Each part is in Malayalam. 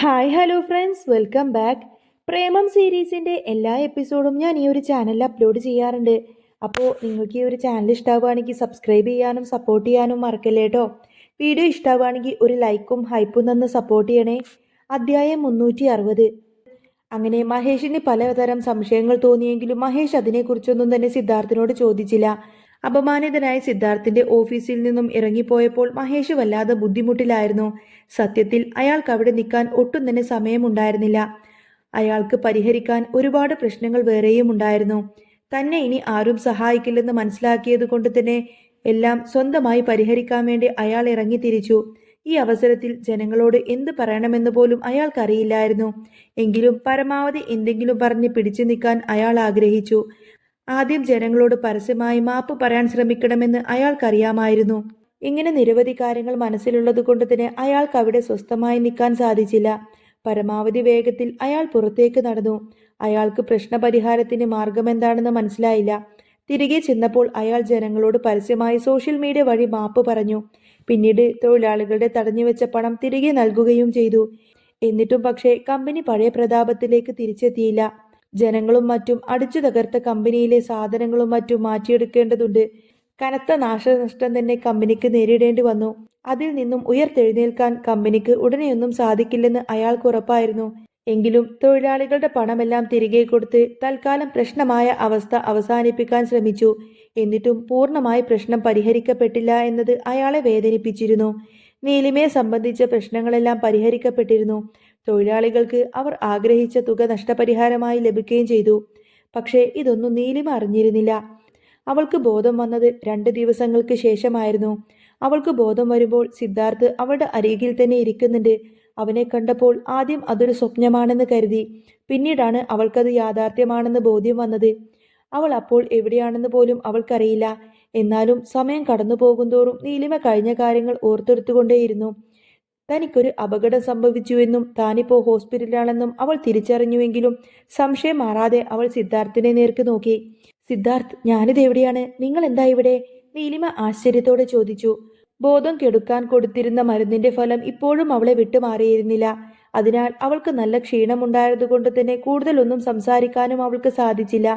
Hi hello friends welcome back Premam സീരീസിന്റെ എല്ലാ എപ്പിസോഡും ഞാൻ ഈ ഒരു ചാനലിൽ അപ്ലോഡ് ചെയ്യാറുണ്ട്. അപ്പോൾ നിങ്ങൾക്ക് ഈ ഒരു ചാനൽ ഇഷ്ടമാവുകയാണെങ്കിൽ സബ്സ്ക്രൈബ് ചെയ്യാനും സപ്പോർട്ട് ചെയ്യാനും മറക്കല്ലേ കേട്ടോ വീഡിയോ ഇഷ്ടമാവുകയാണെങ്കിൽ ഒരു ലൈക്കും ഹൈപ്പും തന്ന് സപ്പോർട്ട് ചെയ്യണേ. അധ്യായം മുന്നൂറ്റി അറുപത് അങ്ങനെ മഹേഷിന് പലതരം സംശയങ്ങൾ തോന്നിയെങ്കിലും മഹേഷ് അതിനെക്കുറിച്ചൊന്നും തന്നെ സിദ്ധാർത്ഥിനോട് ചോദിച്ചില്ല. അപമാനിതനായ സിദ്ധാർത്ഥിന്റെ ഓഫീസിൽ നിന്നും ഇറങ്ങിപ്പോയപ്പോൾ മഹേഷ് വല്ലാതെ ബുദ്ധിമുട്ടിലായിരുന്നു. സത്യത്തിൽ അയാൾക്ക് അവിടെ നിൽക്കാൻ ഒട്ടും തന്നെ സമയമുണ്ടായിരുന്നില്ല. അയാൾക്ക് പരിഹരിക്കാൻ ഒരുപാട് പ്രശ്നങ്ങൾ വേറെയും ഉണ്ടായിരുന്നു. തന്നെ ഇനി ആരും സഹായിക്കില്ലെന്ന് മനസ്സിലാക്കിയത് കൊണ്ട് തന്നെ എല്ലാം സ്വന്തമായി പരിഹരിക്കാൻ വേണ്ടി അയാൾ ഇറങ്ങി തിരിച്ചു. ഈ അവസരത്തിൽ ജനങ്ങളോട് എന്ത് പറയണമെന്ന് പോലും അയാൾക്കറിയില്ലായിരുന്നു. എങ്കിലും പരമാവധി എന്തെങ്കിലും പറഞ്ഞ് പിടിച്ചു നിൽക്കാൻ അയാൾ ആഗ്രഹിച്ചു. ആദ്യം ജനങ്ങളോട് പരസ്യമായി മാപ്പ് പറയാൻ ശ്രമിക്കണമെന്ന് അയാൾക്കറിയാമായിരുന്നു. ഇങ്ങനെ നിരവധി കാര്യങ്ങൾ മനസ്സിലുള്ളത് കൊണ്ട് തന്നെ അയാൾക്ക് അവിടെ സ്വസ്ഥമായി നിൽക്കാൻ സാധിച്ചില്ല. പരമാവധി വേഗത്തിൽ അയാൾ പുറത്തേക്ക് നടന്നു. അയാൾക്ക് പ്രശ്നപരിഹാരത്തിന് മാർഗമെന്താണെന്ന് മനസ്സിലായില്ല. തിരികെ ചെന്നപ്പോൾ അയാൾ ജനങ്ങളോട് പരസ്യമായി സോഷ്യൽ മീഡിയ വഴി മാപ്പ് പറഞ്ഞു. പിന്നീട് തൊഴിലാളികളുടെ തടഞ്ഞുവെച്ച പണം തിരികെ നൽകുകയും ചെയ്തു. എന്നിട്ടും പക്ഷേ കമ്പനി പഴയ പ്രതാപത്തിലേക്ക് തിരിച്ചെത്തിയില്ല. ജനങ്ങളും മറ്റും അടിച്ചു തകർത്ത കമ്പനിയിലെ സാധനങ്ങളും മറ്റും മാറ്റിയെടുക്കേണ്ടതുണ്ട്. കനത്ത നാശനഷ്ടം തന്നെ കമ്പനിക്ക് നേരിടേണ്ടി വന്നു. അതിൽ നിന്നും ഉയർത്തെഴുന്നേൽക്കാൻ കമ്പനിക്ക് ഉടനെയൊന്നും സാധിക്കില്ലെന്ന് അയാൾക്ക് ഉറപ്പായിരുന്നു. എങ്കിലും തൊഴിലാളികളുടെ പണമെല്ലാം തിരികെ കൊടുത്ത് തൽക്കാലം പ്രശ്നമായ അവസ്ഥ അവസാനിപ്പിക്കാൻ ശ്രമിച്ചു. എന്നിട്ടും പൂർണമായി പ്രശ്നം പരിഹരിക്കപ്പെട്ടില്ല എന്നത് അയാളെ വേദനിപ്പിച്ചിരുന്നു. നീലിമയെ സംബന്ധിച്ച പ്രശ്നങ്ങളെല്ലാം പരിഹരിക്കപ്പെട്ടിരുന്നു. തൊഴിലാളികൾക്ക് അവർ ആഗ്രഹിച്ച തുക നഷ്ടപരിഹാരമായി ലഭിക്കുകയും ചെയ്തു. പക്ഷേ ഇതൊന്നും നീലിമ അറിഞ്ഞിരുന്നില്ല. അവൾക്ക് ബോധം വന്നത് രണ്ട് ദിവസങ്ങൾക്ക് ശേഷമായിരുന്നു. അവൾക്ക് ബോധം വരുമ്പോൾ സിദ്ധാർത്ഥ് അവളുടെ അരികിൽ തന്നെ ഇരിക്കുന്നുണ്ട്. അവനെ കണ്ടപ്പോൾ ആദ്യം അതൊരു സ്വപ്നമാണെന്ന് കരുതി. പിന്നീടാണ് അവൾക്കത് യാഥാർത്ഥ്യമാണെന്ന് ബോധ്യം വന്നത്. അവൾ അപ്പോൾ എവിടെയാണെന്ന് പോലും അവൾക്കറിയില്ല. എന്നാലും സമയം കടന്നു പോകുന്തോറും നീലിമ കഴിഞ്ഞ കാര്യങ്ങൾ ഓർത്തെടുത്തുകൊണ്ടേയിരുന്നു. തനിക്കൊരു അപകടം സംഭവിച്ചുവെന്നും താനിപ്പോ ഹോസ്പിറ്റലിലാണെന്നും അവൾ തിരിച്ചറിഞ്ഞുവെങ്കിലും സംശയം മാറാതെ അവൾ സിദ്ധാർത്ഥിനെ നേർക്ക് നോക്കി. സിദ്ധാർത്ഥ് ഞാനിത് എവിടെയാണ്? നിങ്ങൾ എന്താ ഇവിടെ? നീലിമ ആശ്ചര്യത്തോടെ ചോദിച്ചു. ബോധം കെടുക്കാൻ കൊടുത്തിരുന്ന മരുന്നിന്റെ ഫലം ഇപ്പോഴും അവളെ വിട്ടുമാറിയിരുന്നില്ല. അതിനാൽ അവൾക്ക് നല്ല ക്ഷീണമുണ്ടായതുകൊണ്ട് തന്നെ കൂടുതലൊന്നും സംസാരിക്കാനും അവൾക്ക് സാധിച്ചില്ല.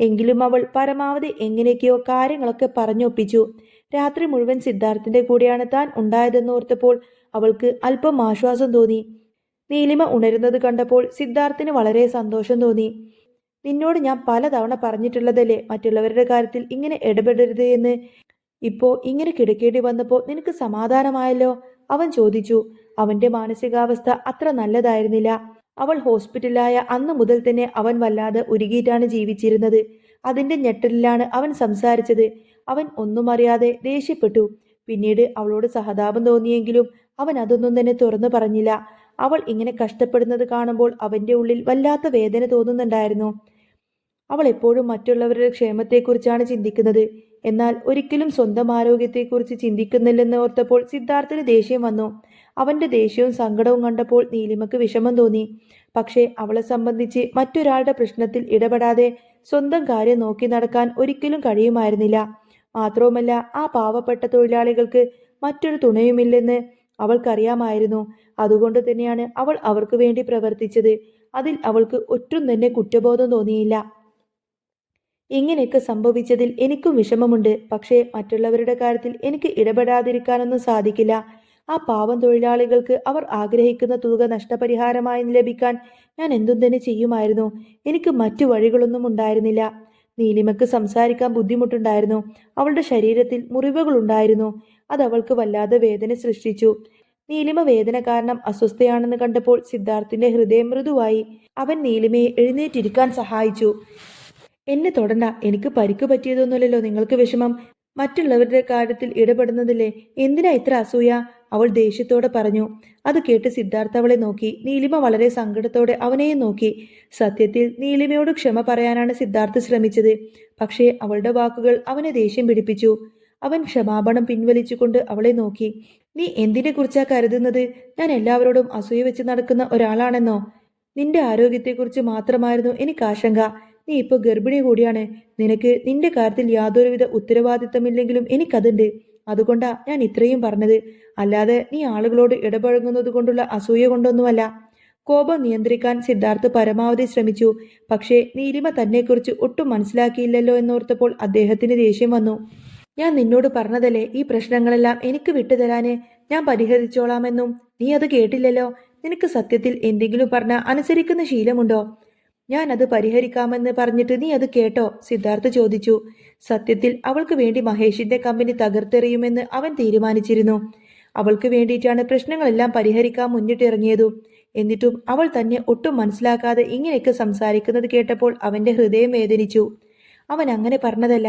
എങ്കിലും അവൾ പരമാവധി എങ്ങനെയൊക്കെയോ കാര്യങ്ങളൊക്കെ പറഞ്ഞൊപ്പിച്ചു. രാത്രി മുഴുവൻ സിദ്ധാർത്ഥിന്റെ കൂടെയാണ് താൻ ഉണ്ടായതെന്നോർത്തപ്പോൾ അവൾക്ക് അല്പം ആശ്വാസം തോന്നി. നീലിമ ഉണരുന്നത് കണ്ടപ്പോൾ സിദ്ധാർത്ഥിന് വളരെ സന്തോഷം തോന്നി. നിന്നോട് ഞാൻ പലതവണ പറഞ്ഞിട്ടുള്ളതല്ലേ മറ്റുള്ളവരുടെ കാര്യത്തിൽ ഇങ്ങനെ ഇടപെടരുത് എന്ന്? ഇപ്പോ ഇങ്ങനെ കിടക്കേണ്ടി വന്നപ്പോൾ നിനക്ക് സമാധാനമായല്ലോ? അവൻ ചോദിച്ചു. അവന്റെ മാനസികാവസ്ഥ അത്ര നല്ലതായിരുന്നില്ല. അവൾ ഹോസ്പിറ്റലായ അന്നു മുതൽ തന്നെ അവൻ വല്ലാതെ ഉരുകിയിട്ടാണ് ജീവിച്ചിരുന്നത്. അതിന്റെ ഞെട്ടലിലാണ് അവൻ സംസാരിച്ചത്. അവൻ ഒന്നും അറിയാതെ ദേഷ്യപ്പെട്ടു. പിന്നീട് അവളോട് സഹതാപം തോന്നിയെങ്കിലും അവൻ അതൊന്നും തന്നെ തുറന്നു പറഞ്ഞില്ല. അവൾ ഇങ്ങനെ കഷ്ടപ്പെടുന്നത് കാണുമ്പോൾ അവന്റെ ഉള്ളിൽ വല്ലാത്ത വേദന തോന്നുന്നുണ്ടായിരുന്നു. അവൾ എപ്പോഴും മറ്റുള്ളവരുടെ ക്ഷേമത്തെക്കുറിച്ചാണ് ചിന്തിക്കുന്നത്. എന്നാൽ ഒരിക്കലും സ്വന്തം ആരോഗ്യത്തെക്കുറിച്ച് ചിന്തിക്കുന്നില്ലെന്ന് ഓർത്തപ്പോൾ സിദ്ധാർത്ഥന് ദേഷ്യം വന്നു. അവന്റെ ദേഷ്യവും സങ്കടവും കണ്ടപ്പോൾ നീലിമക്ക് വിഷമം തോന്നി. പക്ഷേ അവളെ സംബന്ധിച്ച് മറ്റൊരാളുടെ പ്രശ്നത്തിൽ ഇടപെടാതെ സ്വന്തം കാര്യം നോക്കി നടക്കാൻ ഒരിക്കലും കഴിയുമായിരുന്നില്ല. മാത്രവുമല്ല ആ പാവപ്പെട്ട തൊഴിലാളികൾക്ക് മറ്റൊരു തുണയുമില്ലെന്ന് അവൾക്കറിയാമായിരുന്നു. അതുകൊണ്ട് തന്നെയാണ് അവൾ അവർക്ക് വേണ്ടി പ്രവർത്തിച്ചത്. അതിൽ അവൾക്ക് ഒട്ടും തന്നെ കുറ്റബോധം തോന്നിയില്ല. ഇങ്ങനെയൊക്കെ സംഭവിച്ചതിൽ എനിക്കും വിഷമമുണ്ട്. പക്ഷേ മറ്റുള്ളവരുടെ കാര്യത്തിൽ എനിക്ക് ഇടപെടാതിരിക്കാനൊന്നും സാധിക്കില്ല. ആ പാവം തൊഴിലാളികൾക്ക് അവർ ആഗ്രഹിക്കുന്ന തുക നഷ്ടപരിഹാരമായി ലഭിക്കാൻ ഞാൻ എന്തും തന്നെ ചെയ്യുമായിരുന്നു. എനിക്ക് മറ്റു വഴികളൊന്നും ഉണ്ടായിരുന്നില്ല. നീലിമക്ക് സംസാരിക്കാൻ ബുദ്ധിമുട്ടുണ്ടായിരുന്നു. അവളുടെ ശരീരത്തിൽ മുറിവുകളുണ്ടായിരുന്നു. അത് അവൾക്ക് വല്ലാതെ വേദന സൃഷ്ടിച്ചു. നീലിമ വേദന കാരണം അസ്വസ്ഥയാണെന്ന് കണ്ടപ്പോൾ സിദ്ധാർത്ഥിന്റെ ഹൃദയം മൃദുവായി. അവൻ നീലിമയെ എഴുന്നേറ്റിരിക്കാൻ സഹായിച്ചു. എന്നെ തൊടണ്ട. എനിക്ക് പരിക്ക് പറ്റിയതൊന്നുമല്ലല്ലോ. നിങ്ങൾക്ക് വിഷമം. മറ്റുള്ളവരുടെ കാര്യത്തിൽ ഇടപെടുന്നതിലെ എന്തിനാ ഇത്ര അസൂയ? അവൾ ദേഷ്യത്തോടെ പറഞ്ഞു. അത് കേട്ട് സിദ്ധാർത്ഥ അവളെ നോക്കി. നീലിമ വളരെ സങ്കടത്തോടെ അവനെയും നോക്കി. സത്യത്തിൽ നീലിമയോട് ക്ഷമ പറയാനാണ് സിദ്ധാർത്ഥ ശ്രമിച്ചത്. പക്ഷേ അവളുടെ വാക്കുകൾ അവനെ ദേഷ്യം പിടിപ്പിച്ചു. അവൻ ക്ഷമാപണം പിൻവലിച്ചുകൊണ്ട് അവളെ നോക്കി. നീ എന്തിനെ കുറിച്ചാ കരുതുന്നത്? ഞാൻ എല്ലാവരോടും അസൂയ വെച്ച് നടക്കുന്ന ഒരാളാണെന്നോ? നിന്റെ ആരോഗ്യത്തെക്കുറിച്ച് മാത്രമായിരുന്നു എനിക്ക് ആശങ്ക. നീ ഇപ്പോൾ ഗർഭിണി കൂടിയാണ്. നിനക്ക് നിന്റെ കാര്യത്തിൽ യാതൊരുവിധ ഉത്തരവാദിത്തമില്ലെങ്കിലും എനിക്കതുണ്ട്. അതുകൊണ്ടാ ഞാൻ ഇത്രയും പറഞ്ഞത്. അല്ലാതെ നീ ആളുകളോട് ഇടപഴകുന്നത് കൊണ്ടുള്ള അസൂയ കൊണ്ടൊന്നുമല്ല. കോപം നിയന്ത്രിക്കാൻ സിദ്ധാർത്ഥ് പരമാവധി ശ്രമിച്ചു. പക്ഷേ നീലിമ തന്നെക്കുറിച്ച് ഒട്ടും മനസ്സിലാക്കിയില്ലല്ലോ എന്നോർത്തപ്പോൾ അദ്ദേഹത്തിന് ദേഷ്യം വന്നു. ഞാൻ നിന്നോട് പറഞ്ഞതല്ലേ ഈ പ്രശ്നങ്ങളെല്ലാം എനിക്ക് വിട്ടുതരാന്? ഞാൻ പരിഹരിച്ചോളാമെന്നും. നീ അത് കേട്ടില്ലല്ലോ? നിനക്ക് സത്യത്തിൽ എന്തെങ്കിലും പറഞ്ഞ അനുസരിക്കുന്ന ശീലമുണ്ടോ? ഞാൻ അത് പരിഹരിക്കാമെന്ന് പറഞ്ഞിട്ട് നീ അത് കേട്ടോ സിദ്ധാർത്ഥ് ചോദിച്ചു. സത്യത്തിൽ അവൾക്ക് വേണ്ടി മഹേഷിന്റെ കമ്പനി തകർത്തെറിയുമെന്ന് അവൻ തീരുമാനിച്ചിരുന്നു. അവൾക്ക് വേണ്ടിയിട്ടാണ് പ്രശ്നങ്ങളെല്ലാം പരിഹരിക്കാൻ മുന്നിട്ടിറങ്ങിയതും എന്നിട്ടും അവൾ തന്നെ ഒട്ടും മനസ്സിലാക്കാതെ ഇങ്ങനെയൊക്കെ സംസാരിക്കുന്നത് കേട്ടപ്പോൾ അവന്റെ ഹൃദയം വേദനിച്ചു. അവൻ അങ്ങനെ പറഞ്ഞതല്ല.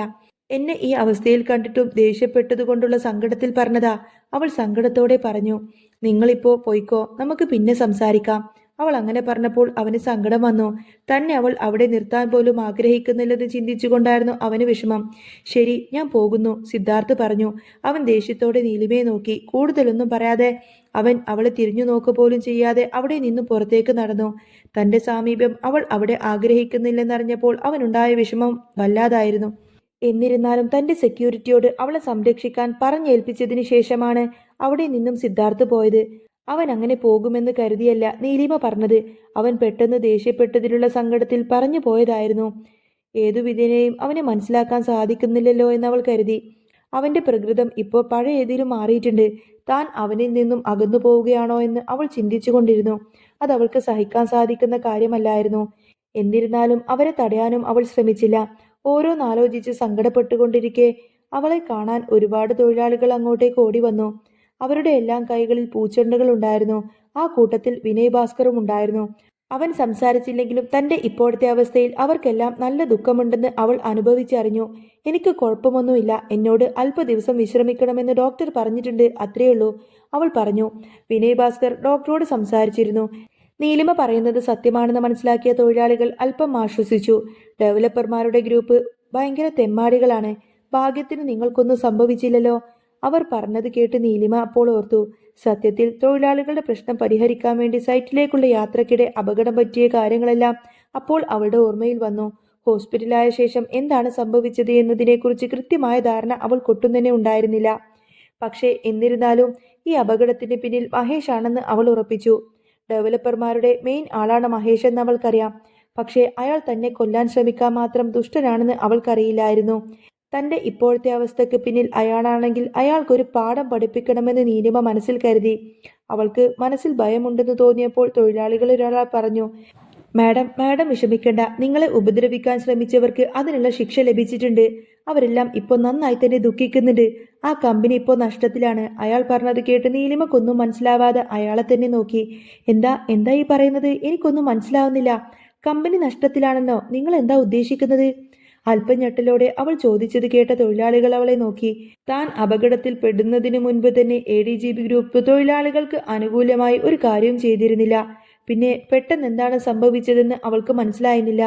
എന്നെ ഈ അവസ്ഥയിൽ കണ്ടിട്ടും ദേഷ്യപ്പെട്ടതുകൊണ്ടുള്ള സങ്കടത്തിൽ പറഞ്ഞതാ. അവൾ സങ്കടത്തോടെ പറഞ്ഞു നിങ്ങളിപ്പോ പോയിക്കോ നമുക്ക് പിന്നെ സംസാരിക്കാം. അവൾ അങ്ങനെ പറഞ്ഞപ്പോൾ അവന് സങ്കടം വന്നു. തന്നെ അവൾ അവിടെ നിർത്താൻ പോലും ആഗ്രഹിക്കുന്നില്ലെന്ന് ചിന്തിച്ചുകൊണ്ടായിരുന്നു അവന് വിഷമം. ശരി ഞാൻ പോകുന്നു സിദ്ധാർത്ഥ് പറഞ്ഞു. അവൻ ദേഷ്യത്തോടെ നീലിമയെ നോക്കി. കൂടുതലൊന്നും പറയാതെ അവൻ അവളെ തിരിഞ്ഞു നോക്കുക പോലും ചെയ്യാതെ അവിടെ നിന്നും പുറത്തേക്ക് നടന്നു. തന്റെ സാമീപ്യം അവൾ അവിടെ ആഗ്രഹിക്കുന്നില്ലെന്നറിഞ്ഞപ്പോൾ അവനുണ്ടായ വിഷമം വല്ലാതായിരുന്നു. എന്നിരുന്നാലും തന്റെ സെക്യൂരിറ്റിയോട് അവളെ സംരക്ഷിക്കാൻ പറഞ്ഞേൽപ്പിച്ചതിന് ശേഷമാണ് അവിടെ നിന്നും സിദ്ധാർത്ഥ് പോയത്. അവൻ അങ്ങനെ പോകുമെന്ന് കരുതിയല്ല നീലിമ പറഞ്ഞത്. അവൻ പെട്ടെന്ന് ദേഷ്യപ്പെട്ടതിലുള്ള സങ്കടത്തിൽ പറഞ്ഞു പോയതായിരുന്നു. ഏതു വിധേനയും അവനെ മനസ്സിലാക്കാൻ സാധിക്കുന്നില്ലല്ലോ എന്നവൾ കരുതി. അവന്റെ പ്രകൃതം ഇപ്പോൾ പഴയതിലും മാറിയിട്ടുണ്ട്. താൻ അവനിൽ നിന്നും അകന്നു പോവുകയാണോ എന്ന് അവൾ ചിന്തിച്ചുകൊണ്ടിരുന്നു. അത് അവൾക്ക് സഹിക്കാൻ സാധിക്കുന്ന കാര്യമല്ലായിരുന്നു. എന്നിരുന്നാലും അവരെ തടയാനും അവൾ ശ്രമിച്ചില്ല. ഓരോന്നാലോചിച്ച് സങ്കടപ്പെട്ടുകൊണ്ടിരിക്കെ അവളെ കാണാൻ ഒരുപാട് തൊഴിലാളികൾ അങ്ങോട്ടേക്ക് ഓടി വന്നു. അവരുടെ എല്ലാം കൈകളിൽ പൂച്ചെണ്ടുകൾ ഉണ്ടായിരുന്നു. ആ കൂട്ടത്തിൽ വിനയ് ഭാസ്കറും ഉണ്ടായിരുന്നു. അവൻ സംസാരിച്ചില്ലെങ്കിലും തന്റെ ഇപ്പോഴത്തെ അവസ്ഥയിൽ അവർക്കെല്ലാം നല്ല ദുഃഖമുണ്ടെന്ന് അവൾ അനുഭവിച്ചറിഞ്ഞു. എനിക്ക് കുഴപ്പമൊന്നുമില്ല. എന്നോട് അല്പ ദിവസം വിശ്രമിക്കണമെന്ന് ഡോക്ടർ പറഞ്ഞിട്ടുണ്ട്. അത്രയുള്ളൂ അവൾ പറഞ്ഞു. വിനയ് ഭാസ്കർ ഡോക്ടറോട് സംസാരിച്ചിരുന്നു. നീലിമ പറയുന്നത് സത്യമാണെന്ന് മനസ്സിലാക്കിയ തൊഴിലാളികൾ അല്പം ആശ്വസിച്ചു. ഡെവലപ്പർമാരുടെ ഗ്രൂപ്പ് ഭയങ്കര തെമ്മാടികളാണ്. ഭാഗ്യത്തിന് നിങ്ങൾക്കൊന്നും സംഭവിച്ചില്ലല്ലോ. അവർ പറഞ്ഞത് കേട്ട് നീലിമ അപ്പോൾ ഓർത്തു സത്യത്തിൽ തൊഴിലാളികളുടെ പ്രശ്നം പരിഹരിക്കാൻ വേണ്ടി സൈറ്റിലേക്കുള്ള യാത്രക്കിടെ അപകടം പറ്റിയ കാര്യങ്ങളെല്ലാം അപ്പോൾ അവളുടെ ഓർമ്മയിൽ വന്നു. ഹോസ്പിറ്റലായ ശേഷം എന്താണ് സംഭവിച്ചത് എന്നതിനെക്കുറിച്ച് കൃത്യമായ ധാരണ അവൾ കൊട്ടും തന്നെ ഉണ്ടായിരുന്നില്ല. പക്ഷേ എന്നിരുന്നാലും ഈ അപകടത്തിന് പിന്നിൽ മഹേഷ് ആണെന്ന് അവൾ ഉറപ്പിച്ചു. ഡെവലപ്പർമാരുടെ മെയിൻ ആളാണ് മഹേഷ് എന്ന് അവൾക്കറിയാം പക്ഷേ അയാൾ തന്നെ കൊല്ലാൻ ശ്രമിക്കാൻ മാത്രം ദുഷ്ടനാണെന്ന് അവൾക്കറിയില്ലായിരുന്നു. തന്റെ ഇപ്പോഴത്തെ അവസ്ഥയ്ക്ക് പിന്നിൽ അയാളാണെങ്കിൽ അയാൾക്കൊരു പാഠം പഠിപ്പിക്കണമെന്ന് നീലിമ മനസ്സിൽ കരുതി. അവൾക്ക് മനസ്സിൽ ഭയമുണ്ടെന്ന് തോന്നിയപ്പോൾ തൊഴിലാളികൾ ഒരാൾ പറഞ്ഞു മാഡം മാഡം വിഷമിക്കേണ്ട. നിങ്ങളെ ഉപദ്രവിക്കാൻ ശ്രമിച്ചവർക്ക് അതിനുള്ള ശിക്ഷ ലഭിച്ചിട്ടുണ്ട്. അവരെല്ലാം ഇപ്പോൾ നന്നായി തന്നെ ദുഃഖിക്കുന്നുണ്ട്. ആ കമ്പനി ഇപ്പോൾ നഷ്ടത്തിലാണ്. അയാൾ പറഞ്ഞത് കേട്ട് നീലിമക്കൊന്നും മനസ്സിലാവാതെ അയാളെ തന്നെ നോക്കി. എന്താ എന്താ ഈ പറയുന്നത്? എനിക്കൊന്നും മനസ്സിലാവുന്നില്ല. കമ്പനി നഷ്ടത്തിലാണെന്നോ? നിങ്ങൾ എന്താ ഉദ്ദേശിക്കുന്നത്? അല്പഞ്ഞെട്ടലോടെ അവൾ ചോദിച്ചത് കേട്ട തൊഴിലാളികൾ അവളെ നോക്കി. താൻ അപകടത്തിൽ പെടുന്നതിന് മുൻപ് തന്നെ A D G B group തൊഴിലാളികൾക്ക് അനുകൂലമായി ഒരു കാര്യവും ചെയ്തിരുന്നില്ല. പിന്നെ പെട്ടെന്ന് എന്താണ് സംഭവിച്ചതെന്ന് അവൾക്ക് മനസ്സിലായിരുന്നില്ല.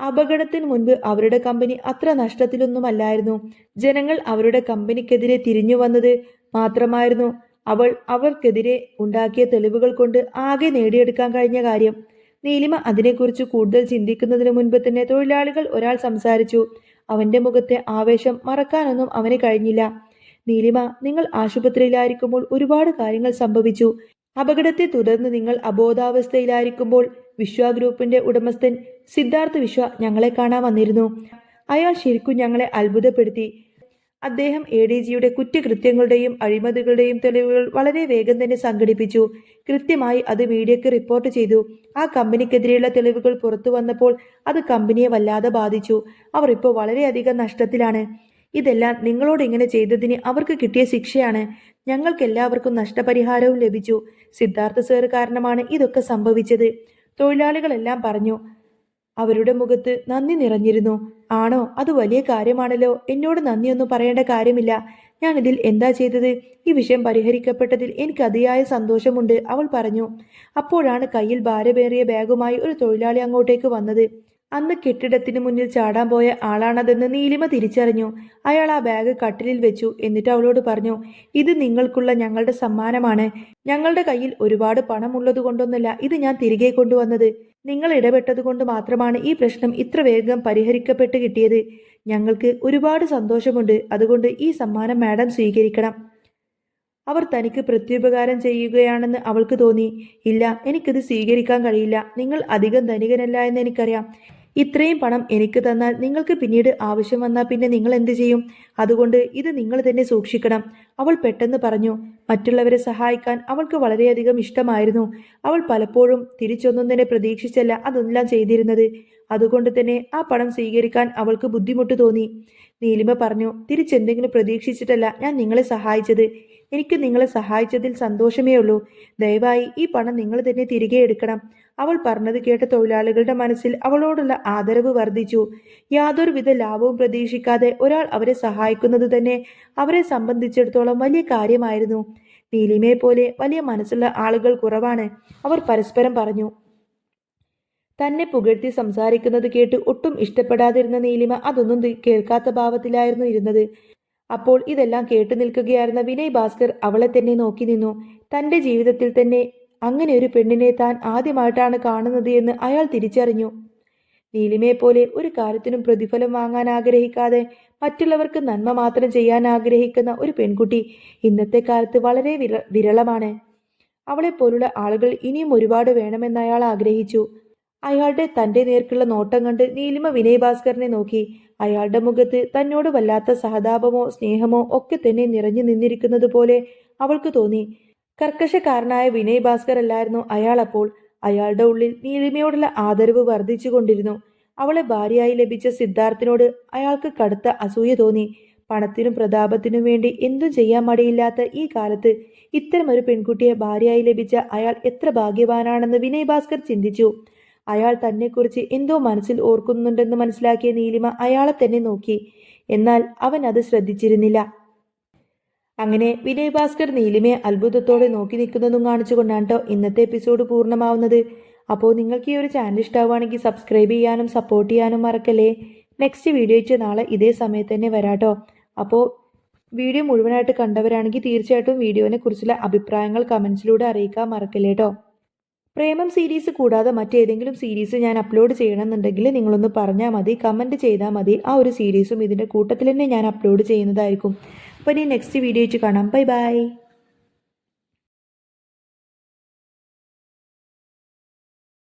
അപകടത്തിന് മുൻപ് അവരുടെ കമ്പനി അത്ര നഷ്ടത്തിലൊന്നുമല്ലായിരുന്നു. ജനങ്ങൾ അവരുടെ കമ്പനിക്കെതിരെ തിരിഞ്ഞു വന്നത് മാത്രമായിരുന്നു. അവൾ അവർക്കെതിരെ ഉണ്ടാക്കിയ തെളിവുകൾ കൊണ്ട് ആകെ നേടിയെടുക്കാൻ കഴിഞ്ഞ കാര്യം. നീലിമ അതിനെക്കുറിച്ച് കൂടുതൽ ചിന്തിക്കുന്നതിന് മുൻപ് തന്നെ തൊഴിലാളികൾ ഒരാൾ സംസാരിച്ചു. അവന്റെ മുഖത്തെ ആവേശം മറക്കാനൊന്നും അവന് കഴിഞ്ഞില്ല. നീലിമ നിങ്ങൾ ആശുപത്രിയിലായിരിക്കുമ്പോൾ ഒരുപാട് കാര്യങ്ങൾ സംഭവിച്ചു. അപകടത്തെ തുടർന്ന് നിങ്ങൾ അബോധാവസ്ഥയിലായിരിക്കുമ്പോൾ വിശ്വ ഗ്രൂപ്പിന്റെ ഉടമസ്ഥൻ സിദ്ധാർത്ഥ് വിശ്വ ഞങ്ങളെ കാണാൻ വന്നിരുന്നു. അയാൾ ശരിക്കും ഞങ്ങളെ അത്ഭുതപ്പെടുത്തി. അദ്ദേഹം എ ഡി ജിയുടെ കുറ്റകൃത്യങ്ങളുടെയും അഴിമതികളുടെയും തെളിവുകൾ വളരെ വേഗം തന്നെ സംഘടിപ്പിച്ചു. കൃത്യമായി അത് മീഡിയക്ക് റിപ്പോർട്ട് ചെയ്തു. ആ കമ്പനിക്കെതിരെയുള്ള തെളിവുകൾ പുറത്തു വന്നപ്പോൾ അത് കമ്പനിയെ വല്ലാതെ ബാധിച്ചു. അവർ ഇപ്പോൾ വളരെയധികം നഷ്ടത്തിലാണ്. ഇതെല്ലാം നിങ്ങളോട് ഇങ്ങനെ ചെയ്തതിന് അവർക്ക് കിട്ടിയ ശിക്ഷയാണ്. ഞങ്ങൾക്കെല്ലാവർക്കും നഷ്ടപരിഹാരവും ലഭിച്ചു. സിദ്ധാർത്ഥ സാർ കാരണമാണ് ഇതൊക്കെ സംഭവിച്ചത്. തൊഴിലാളികളെല്ലാം പറഞ്ഞു. അവരുടെ മുഖത്ത് നന്ദി നിറഞ്ഞിരുന്നു. ആണോ അത് വലിയ കാര്യമാണല്ലോ. എന്നോട് നന്ദിയൊന്നും പറയേണ്ട കാര്യമില്ല. ഞാൻ ഇതിൽ എന്താ ചെയ്തത്? ഈ വിഷയം പരിഹരിക്കപ്പെട്ടതിൽ എനിക്ക് അതിയായ സന്തോഷമുണ്ട് അവൾ പറഞ്ഞു. അപ്പോഴാണ് കയ്യിൽ ഭാരമേറിയ ബാഗുമായി ഒരു തൊഴിലാളി അങ്ങോട്ടേക്ക് വന്നത്. അന്ന് കെട്ടിടത്തിന് മുന്നിൽ ചാടാൻ പോയ ആളാണതെന്ന് നീലിമ തിരിച്ചറിഞ്ഞു. അയാൾ ആ ബാഗ് കട്ടിലിൽ വെച്ചു എന്നിട്ട് അവളോട് പറഞ്ഞു ഇത് നിങ്ങൾക്കുള്ള ഞങ്ങളുടെ സമ്മാനമാണ്. ഞങ്ങളുടെ കയ്യിൽ ഒരുപാട് പണമുള്ളത് കൊണ്ടൊന്നല്ല ഇത് ഞാൻ തിരികെ കൊണ്ടുവന്നത്. നിങ്ങൾ ഇടപെട്ടത് കൊണ്ട് മാത്രമാണ് ഈ പ്രശ്നം ഇത്ര വേഗം പരിഹരിക്കപ്പെട്ട് കിട്ടിയത്. ഞങ്ങൾക്ക് ഒരുപാട് സന്തോഷമുണ്ട്. അതുകൊണ്ട് ഈ സമ്മാനം മാഡം സ്വീകരിക്കണം. അവർ തനിക്ക് പ്രത്യുപകാരം ചെയ്യുകയാണെന്ന് അവൾക്ക് തോന്നി. ഇല്ല എനിക്കിത് സ്വീകരിക്കാൻ കഴിയില്ല. നിങ്ങൾ അധികം ധനികനല്ല എന്ന് എനിക്കറിയാം. ഇത്രയും പണം എനിക്ക് തന്നാൽ നിങ്ങൾക്ക് പിന്നീട് ആവശ്യം വന്നാൽ പിന്നെ നിങ്ങൾ എന്ത് ചെയ്യും? അതുകൊണ്ട് ഇത് നിങ്ങൾ തന്നെ സൂക്ഷിക്കണം. അവൾ പെട്ടെന്ന് പറഞ്ഞു മറ്റുള്ളവരെ സഹായിക്കാൻ അവൾക്ക് വളരെയധികം ഇഷ്ടമായിരുന്നു. അവൾ പലപ്പോഴും തിരിച്ചൊന്നും തന്നെ പ്രതീക്ഷിച്ചല്ല അതെല്ലാം ചെയ്തിരുന്നത്. അതുകൊണ്ട് തന്നെ ആ പണം സ്വീകരിക്കാൻ അവൾക്ക് ബുദ്ധിമുട്ട് തോന്നി. നീലിമ പറഞ്ഞു തിരിച്ചെന്തെങ്കിലും പ്രതീക്ഷിച്ചിട്ടല്ല ഞാൻ നിങ്ങളെ സഹായിച്ചത്. എനിക്ക് നിങ്ങളെ സഹായിച്ചതിൽ സന്തോഷമേ ഉള്ളൂ ദയവായി ഈ പണം നിങ്ങൾ തന്നെ തിരികെ എടുക്കണം. അവൾ പറഞ്ഞത് കേട്ട തൊഴിലാളികളുടെ മനസ്സിൽ അവളോടുള്ള ആദരവ് വർദ്ധിച്ചു. യാതൊരുവിധ ലാഭവും പ്രതീക്ഷിക്കാതെ ഒരാൾ അവരെ സഹായിക്കുന്നത് തന്നെ അവരെ സംബന്ധിച്ചിടത്തോളം വലിയ കാര്യമായിരുന്നു. നീലിമയെ പോലെ വലിയ മനസ്സുള്ള ആളുകൾ കുറവാണ്. അവർ പരസ്പരം പറഞ്ഞു തന്നെ പുകഴ്ത്തി സംസാരിക്കുന്നത് കേട്ട് ഒട്ടും ഇഷ്ടപ്പെടാതിരുന്ന നീലിമ അതൊന്നും കേൾക്കാത്ത ഭാവത്തിലായിരുന്നു ഇരുന്നത്. അപ്പോൾ ഇതെല്ലാം കേട്ടു നിൽക്കുകയായിരുന്ന വിനയ് ഭാസ്കർ അവളെ തന്നെ നോക്കി നിന്നു. തന്റെ ജീവിതത്തിൽ തന്നെ അങ്ങനെ ഒരു പെണ്ണിനെ താൻ ആദ്യമായിട്ടാണ് കാണുന്നത് എന്ന് അയാൾ തിരിച്ചറിഞ്ഞു. നീലിമയെ പോലെ ഒരു കാര്യത്തിനും പ്രതിഫലം വാങ്ങാൻ ആഗ്രഹിക്കാതെ മറ്റുള്ളവർക്ക് നന്മ മാത്രം ചെയ്യാൻ ആഗ്രഹിക്കുന്ന ഒരു പെൺകുട്ടി ഇന്നത്തെ കാലത്ത് വളരെ വിര വിരളമാണ്. അവളെ പോലുള്ള ആളുകൾ ഇനിയും ഒരുപാട് വേണമെന്ന് അയാൾ ആഗ്രഹിച്ചു. അയാളുടെ തന്റെ നേർക്കുള്ള നോട്ടം കണ്ട് നീലിമ വിനയ് ഭാസ്കറിനെ നോക്കി. അയാളുടെ മുഖത്ത് തന്നോട് വല്ലാത്ത സഹതാപമോ സ്നേഹമോ ഒക്കെ തന്നെ നിറഞ്ഞു നിന്നിരിക്കുന്നത് പോലെ അവൾക്ക് തോന്നി. കർക്കശക്കാരനായ വിനയ് ഭാസ്കർ അല്ലായിരുന്നു അയാൾ അപ്പോൾ. അയാളുടെ ഉള്ളിൽ നീലിമയോടുള്ള ആദരവ് വർദ്ധിച്ചുകൊണ്ടിരുന്നു അവളെ ഭാര്യയായി ലഭിച്ച സിദ്ധാർത്ഥിനോട് അയാൾക്ക് കടുത്ത അസൂയ തോന്നി. പണത്തിനും പ്രതാപത്തിനും വേണ്ടി എന്തും ചെയ്യാൻ മടിയില്ലാത്ത ഈ കാലത്ത് ഇത്തരമൊരു പെൺകുട്ടിയെ ഭാര്യയായി ലഭിച്ച അയാൾ എത്ര ഭാഗ്യവാനാണെന്ന് വിനയ് ഭാസ്കർ ചിന്തിച്ചു. അയാൾ തന്നെക്കുറിച്ച് എന്തോ മനസ്സിൽ ഓർക്കുന്നുണ്ടെന്ന് മനസ്സിലാക്കിയ നീലിമ അയാളെ തന്നെ നോക്കി. എന്നാൽ അവൻ അത് ശ്രദ്ധിച്ചിരുന്നില്ല. അങ്ങനെ വിനയ് ഭാസ്കർ നീലിമയെ അത്ഭുതത്തോടെ നോക്കി നിൽക്കുന്നതും കാണിച്ചുകൊണ്ടാണ് കേട്ടോ ഇന്നത്തെ എപ്പിസോഡ് പൂർണമാവുന്നത്. അപ്പോൾ നിങ്ങൾക്ക് ഈ ഒരു ചാനൽ ഇഷ്ടമാവുകയാണെങ്കിൽ സബ്സ്ക്രൈബ് ചെയ്യാനും സപ്പോർട്ട് ചെയ്യാനും മറക്കല്ലേ? നെക്സ്റ്റ് വീഡിയോ വെച്ച് നാളെ ഇതേ സമയത്ത് തന്നെ വരാട്ടോ അപ്പോൾ വീഡിയോ മുഴുവനായിട്ട് കണ്ടവരാണെങ്കിൽ തീർച്ചയായിട്ടും വീഡിയോനെ കുറിച്ചുള്ള അഭിപ്രായങ്ങൾ കമൻസിലൂടെ അറിയിക്കാൻ മറക്കല്ലേ കേട്ടോ പ്രേമം സീരീസ് കൂടാതെ മറ്റേതെങ്കിലും സീരീസ് ഞാൻ അപ്ലോഡ് ചെയ്യണമെന്നുണ്ടെങ്കിൽ നിങ്ങളൊന്ന് പറഞ്ഞാൽ മതി കമന്റ് ചെയ്താൽ മതി. ആ ഒരു സീരീസും ഇതിന്റെ കൂട്ടത്തിൽ തന്നെ ഞാൻ അപ്ലോഡ് ചെയ്യുന്നതായിരിക്കും. ഇനി നെക്സ്റ്റ് വീഡിയോ വെച്ച് കാണാം. Bye bye